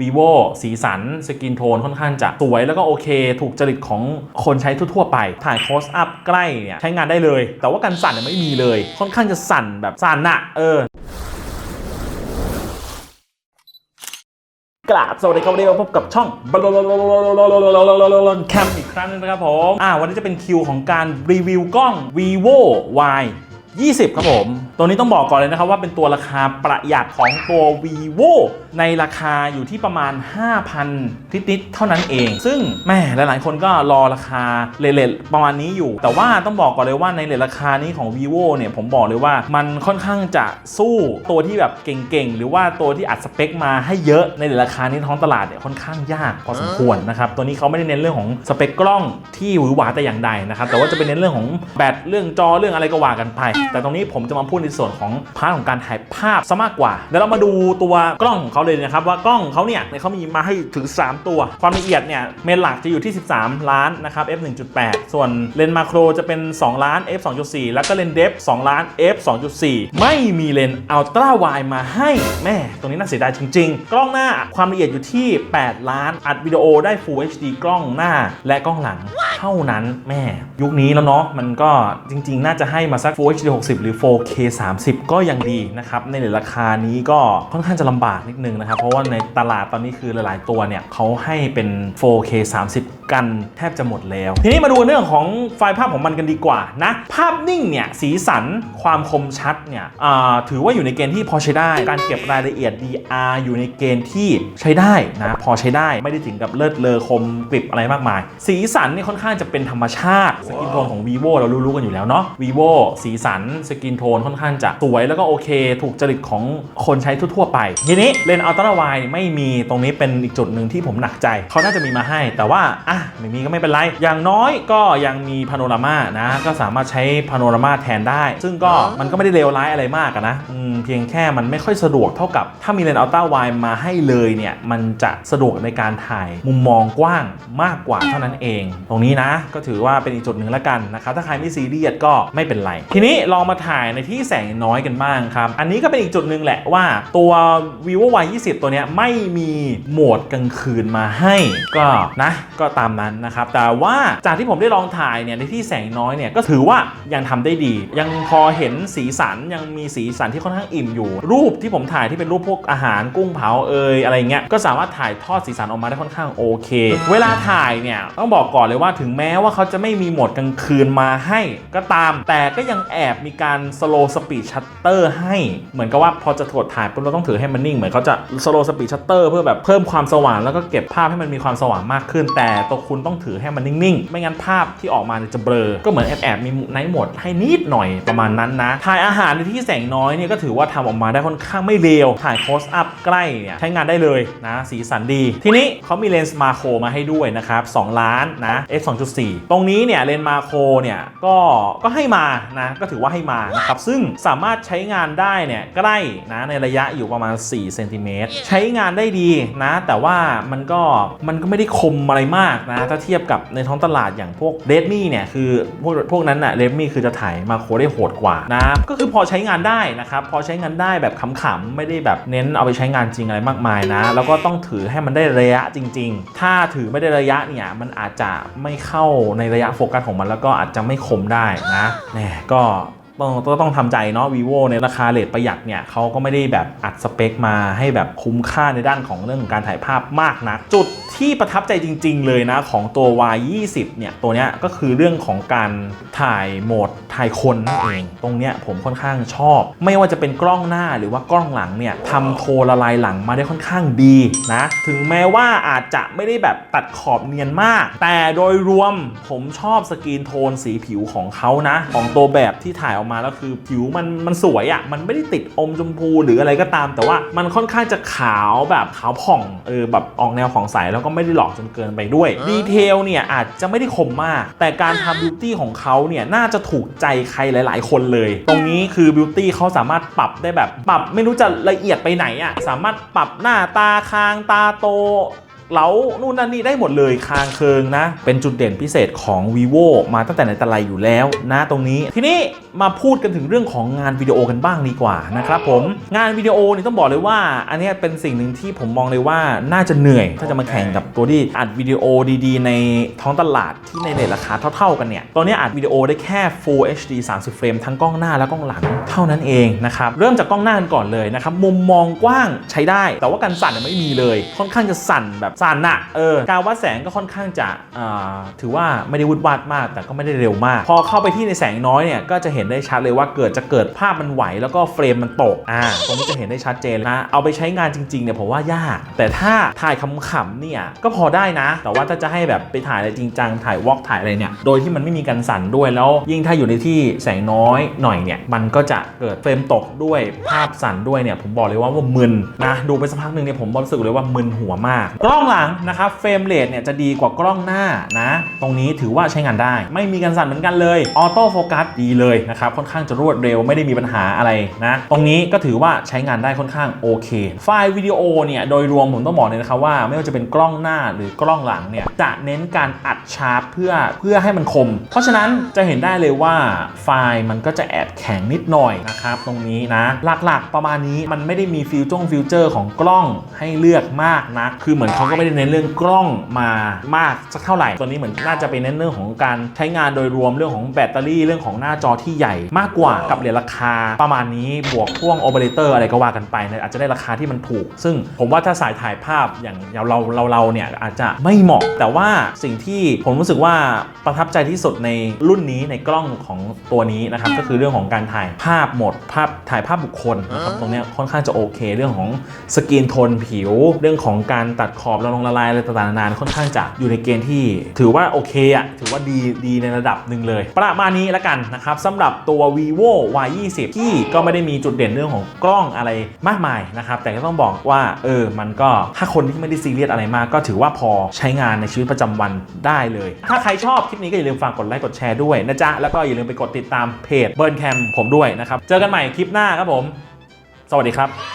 vivo สีสัน สกินโทนค่อนข้างจะสวยแล้วก็โอเค ถูกจริตของคนใช้ทั่วๆไป ถ่าย close up ใกล้เนี่ยใช้งานได้เลย แต่ว่าการสั่นเนี่ยไม่มีเลย ค่อนข้างจะสั่นแบบสั่นอะเออกราบสวัสดีครับวันนี้มาพบกับช่องบลนแคมอีกครั้งนึงนะครับผม อ่าวันนี้จะเป็นคิวของการรีวิวกล้อง vivo y 20 ครับผม ตัวนี้ต้องบอกก่อนเลยนะครับว่าเป็นตัวราคาประหยัดของตัว vivo ในราคาอยู่ที่ประมาณ 5,000 นิดๆเท่านั้นเอง ซึ่งแม่หลายๆ คนก็รอราคาเลทๆประมาณนี้อยู่ แต่ว่าต้องบอกก่อนเลยว่าในเลทราคานี้ของ vivo เนี่ยผมบอกเลยว่ามันค่อนข้างจะสู้ตัวที่แบบเก่งๆ หรือว่าตัวที่อัดสเปคมาให้เยอะในเลทราคานี้ท้องตลาดเนี่ยค่อนข้างยากพอสมควรนะครับตัวนี้เขาไม่ได้เน้นเรื่องของสเปคกล้องที่หวือหวาแต่อย่างใดนะครับแต่ว่าจะเป็นเน้นเรื่องของแบตเรื่องจอเรื่องอะไรก็ว่ากันไปแต่ตรงนี้ผมจะมาพูดในส่วนของพาร์ทของการถ่ายภาพซะมากกว่าเดี๋ยวเรามาดูตัวกล้องของเขาเลยนะครับว่ากล้องเขาเนี่ยเขามีมาให้ถึง 3 ตัว ความละเอียดเนี่ยเมนหลักจะอยู่ที่ 13 ล้านนะครับ f 1.8 ส่วนเลนส์มาโครจะเป็น 2 ล้าน f 2.4 แล้วก็เลนส์เดฟ2ล้าน f 2.4 ไม่มีเลนส์อัลตร้าไวมาให้แม่ตรงนี้น่าเสียดายจริง ๆ กล้องหน้าความละเอียดอยู่ที่ 8 ล้านอัดวิดีโอได้ Full HD กล้องหน้าและกล้องหลัง ท่านั้นแม่ยุคนี้แล้วเนาะมันก็จริง ๆ น่าจะให้มาสัก Full HD 60 หรือ 4K 30 ก็ยังดีนะครับ ในราคานี้ก็ค่อนข้างจะลำบากนิดนึงนะครับ เพราะว่าในตลาดตอนนี้คือหลาย ๆ ตัวเนี่ยเขาให้เป็น 4K 30 กันแทบจะหมดแล้ว ทีนี้มาดูเรื่องของไฟล์ภาพของมันกันดีกว่านะ ภาพนิ่งเนี่ยสีสันความคมชัดเนี่ยอ่าถือว่าอยู่ในเกณฑ์ที่พอใช้ได้ การเก็บรายละเอียด DR อยู่ในเกณฑ์ที่ใช้ได้นะพอใช้ได้ไม่ได้ถึงกับเลิศเลอคมกริบอะไรมากมาย สีสันนี่ค่อนข้างจะเป็นธรรมชาติสกินโทนของ vivo เรารู้ๆกันอยู่แล้วเนาะ vivo สีสันสกินโทนค่อนข้างจะสวยแล้วก็โอเค ถูกจริตของคนใช้ทั่วๆไป ทีนี้เลนส์อัลตร้าไวไม่มีตรงนี้เป็นอีกจุดหนึ่งที่ผมหนักใจ เขาน่าจะมีมาให้ แต่ว่าอะไม่มีก็ไม่เป็นไร อย่างน้อยก็ยังมีพาโนรามานะ ก็สามารถใช้พาโนรามาแทนได้ ซึ่งก็มันก็ไม่ได้เลวร้ายอะไรมากนะเพียงแค่มันไม่ค่อยสะดวกเท่ากับ ถ้ามีเลนส์อัลตร้าไวมาให้เลยเนี่ยมันจะสะดวกในการถ่ายมุมมองกว้างมากกว่าเท่านั้นเอง ตรงนี้นะก็ถือว่าเป็นอีกจุดหนึ่งแล้วกันนะครับถ้าใครไม่ซีเรียสก็ไม่เป็นไร ทีนี้ลองมาถ่ายในที่แสงน้อยกันบ้างครับ อันนี้ก็เป็นอีกจุดหนึ่งแหละว่าตัว vivo y 20ตัวเนี้ยไม่มีโหมดกลางคืนมาให้ก็นะ ก็ตามนั้นนะครับ แต่ว่าจากที่ผมได้ลองถ่ายเนี่ยในที่แสงน้อยเนี่ยก็ถือว่ายังทำได้ดี ยังพอเห็นสีสันยังมีสีสันที่ค่อนข้างอิ่มอยู่ รูปที่ผมถ่ายที่เป็นรูปพวกอาหารกุ้งเผาเอยอะไรเงี้ยก็สามารถถ่ายทอดสีสันออกมาได้ค่อนข้างโอเค เวลาถ่ายเนี่ยต้องบอกก่อนเลยว่าถึงแม้ว่าเขาจะไม่มีโหมดกลางคืนมาให้ก็ตาม แต่ก็ยังแอบมีการ slow speed shutter ให้เหมือนกับว่าพอจะถอดถ่ายปุ๊บเราต้องถือให้มันนิ่ง เหมือนเขาจะ slow speed shutter เพื่อแบบเพิ่มความสว่างแล้วก็เก็บภาพให้มันมีความสว่างมากขึ้น แต่ตัวคุณต้องถือให้มันนิ่งๆ ไม่งั้นภาพที่ออกมาจะเบลอ ก็เหมือนแอบแอบมีไนท์โหมดให้นิดหน่อยประมาณนั้นนะ ถ่ายอาหารในที่แสงน้อยเนี่ยก็ถือว่าทำออกมาได้ค่อนข้างไม่เลว ถ่าย close up ใกล้เนี่ยใช้งานได้เลยนะ สีสันดี ทีนี้เขามีเลนส์มาโครมาให้ด้วยนะครับ2ล้านนะ f 2.4 ตรงนี้เนี่ยเลนส์มาโครเนี่ยก็ก็ให้มานะก็ถือว่าให้มานะครับซึ่งสามารถใช้งานได้เนี่ยใกล้นะในระยะอยู่ประมาณ4เซนติเมตรใช้งานได้ดีนะ แต่ว่ามันก็มันก็ไม่ได้คมอะไรมากนะถ้าเทียบกับในท้องตลาดอย่างพวกเ d ดมี่เนี่ยคือพวกพวกนั้นน่ะเ d ดมี่คือจะถ่ายมาโครได้โหดกว่านะก็คือพอใช้งานได้นะครับพอใช้งานได้แบบขำๆไม่ได้แบบเน้นเอาไปใช้งานจริงอะไรมากมายนะ แล้วก็ต้องถือให้มันได้ระยะจริง ๆ ถ้าถือไม่ได้ระยะเนี่ยมันอาจจะไม่เข้าในระยะโฟกัสของมันแล้วก็อาจจะไม่คมได้นะแหมก็ ต้องต้องต้องทำใจเนาะ vivo ในราคาเลทประหยัดเนี่ยเขาก็ไม่ได้แบบอัดสเปคมาให้แบบคุ้มค่าในด้านของเรื่องของการถ่ายภาพมากนะจุดที่ประทับใจจริง ๆ เลยนะ ของตัว Y 20เนี่ย ตัวเนี้ยก็คือเรื่องของการถ่ายโหมดถ่ายคนนั่นเอง ตรงเนี้ยผมค่อนข้างชอบ ไม่ว่าจะเป็นกล้องหน้าหรือว่ากล้องหลังเนี่ยทำโทละลายหลังมาได้ค่อนข้างดีนะ ถึงแม้ว่าอาจจะไม่ได้แบบตัดขอบเนียนมาก แต่โดยรวมผมชอบสกรีนโทนสีผิวของเขานะ ของตัวแบบที่ถ่ายออกมาแล้วคือผิวมันมันสวยอะ่ะมันไม่ได้ติดอมชมพูหรืออะไรก็ตาม แต่ว่ามันค่อนข้างจะขาวแบบขาวผ่องเออแบบออกแนวของใสแล้วก็ไม่ได้หลอกจนเกินไปด้วยดีเทลเนี่ยอาจจะไม่ได้คมมาก แต่การทำบิวตี้ของเขาเนี่ยน่าจะถูกใจใครหลาย ๆ คนเลย ตรงนี้คือบิวตี้เขาสามารถปรับได้แบบปรับไม่รู้จะละเอียดไปไหนอะ่ะสามารถปรับหน้าตาคางตาโต เล้านู่นนั่นนี่ได้หมดเลยคางเคิงนะ เป็นจุดเด่นพิเศษของ vivo มาตั้งแต่ในต่ไรอยู่แล้วนะตรงนี้ ทีนี้มาพูดกันถึงเรื่องของงานวิดีโอกันบ้างดีกว่านะครับผมงานวิดีโอนี่ต้องบอกเลยว่า อันนี้เป็นสิ่งหนึ่งที่ผมมองเลยว่าน่าจะเหนื่อย ถ้าจะมาแข่งกับตัวที่อัดวิดีโอดีๆ ในท้องตลาดที่ในเรทราคาเท่าๆกันเนี่ยตัวเนี้อัดวิดีโอได้แค่ Full HD 30 เฟรมทั้งกล้องหน้าและกล้องหลังเท่านั้นเองนะครับเริ่มจากกล้องหน้ากันก่อนเลยนะครับมุมมองกว้างใช้ได้ แต่ว่าการสั่นไม่มีเลย ค่อนข้างจะสั่นแบบสั่นอะเออการวัดแสงก็ค่อนข้างจะอ่าถือว่าไม่ได้วุดวาดมาก แต่ก็ไม่ได้เร็วมาก พอเข้าไปที่ในแสงน้อยเนี่ยก็จะเห็นได้ชัดเลยว่าเกิดจะเกิดภาพมันไหวแล้วก็เฟรมมันตกอ่าตรงนี้จะเห็นได้ชัดเจนนะเอาไปใช้งานจริงๆเนี่ยผมว่ายาก แต่ถ้าถ่ายขำๆเนี่ยก็พอได้นะ แต่ว่าถ้าจะให้แบบไปถ่ายอะไรจริงจังถ่ายวอล์กถ่ายอะไรเนี่ยโดยที่มันไม่มีการสั่นด้วยแล้ว ยิ่งถ้าอยู่ในที่แสงน้อยหน่อยเนี่ยมันก็จะเกิดเฟรมตกด้วยภาพสั่นด้วยเนี่ยผมบอกเลยว่าว่ามึนนะดูไปสักพักหนึ่งเนี่ยผมรู้สึกเลยว่ามึนหัวมากกล้องหลังนะครับเฟรมเรทเนี่ยจะดีกว่ากล้องหน้านะ ตรงนี้ถือว่าใช้งานได้ ไม่มีการสั่นเหมือนกันเลยออโต้โฟกัสดีเลยนะครับค่อนข้างจะรวดเร็วไม่ได้มีปัญหาอะไรนะตรงนี้ก็ถือว่าใช้งานได้ค่อนข้างโอเค ไฟล์วิดีโอเนี่ยโดยรวมผมต้องบอกเลยนะครับว่าไม่ว่าจะเป็นกล้องหน้าหรือกล้องหลังเนี่ยจะเน้นการอัดชาร์ปเพื่อเพื่อให้มันคม เพราะฉะนั้นจะเห็นได้เลยว่าไฟล์มันก็จะแอบแข็งนิดหน่อยนะครับตรงนี้นะหลักๆ ประมาณนี้มันไม่ได้มีฟิวจงฟิวเจอร์ของกล้องให้เลือกมากนะคือเหมือนเขาก็ไม่ได้เน้นเรื่องกล้องมามากสักเท่าไหร่ ตัวนี้เหมือนน่าจะไปเน้นเรื่องของการใช้งานโดยรวมเรื่องของแบตเตอรี่เรื่องของหน้าจอที่ใหญ่มากกว่ากับเหรียญราคาประมาณนี้บวกพ่วงโอเปอเรเตอร์อะไรก็ว่ากันไปเนี่ยอาจจะได้ราคาที่มันถูก ซึ่งผมว่าถ้าสายถ่ายภาพอย่างอย่างเราเราเราเนี่ยอาจจะไม่เหมาะ แต่ว่าสิ่งที่ผมรู้สึกว่าประทับใจที่สุดในรุ่นนี้ในกล้องของตัวนี้นะครับก็คือเรื่องของการถ่ายภาพหมดภาพถ่ายภาพบุคคลนะครับตรงเนี้ยค่อนข้างจะโอเค เรื่องของสกรีนโทนผิว เรื่องของการตัดขอบละลงละลายอะไรต่างๆนานาค่อนข้างจะอยู่ในเกณฑ์ที่ ถือว่าโอเคอะถือว่าดีดีในระดับหนึ่งเลย ประมาณนี้แล้วกันนะครับสำหรับตัว vivo y 2 0ที่ก็ไม่ได้มีจุดเด่นเรื่องของกล้องอะไรมากมายนะครับแต่ก็ต้องบอกว่าเออมันก็ถ้าคนที่ไม่ได้ซีเรียสอะไรมาก ก็ถือว่าพอใช้งานในชีวิตประจำวันได้เลย ถ้าใครชอบคลิปนี้ก็อย่าลืมฝากกดไลค์กดแชร์ด้วยนะจ๊ะแล้วก็อย่าลืมไปกดติดตามเพจเบิร์นแคมผมด้วยนะครับเจอกันใหม่คลิปหน้าครับผม สวัสดีครับ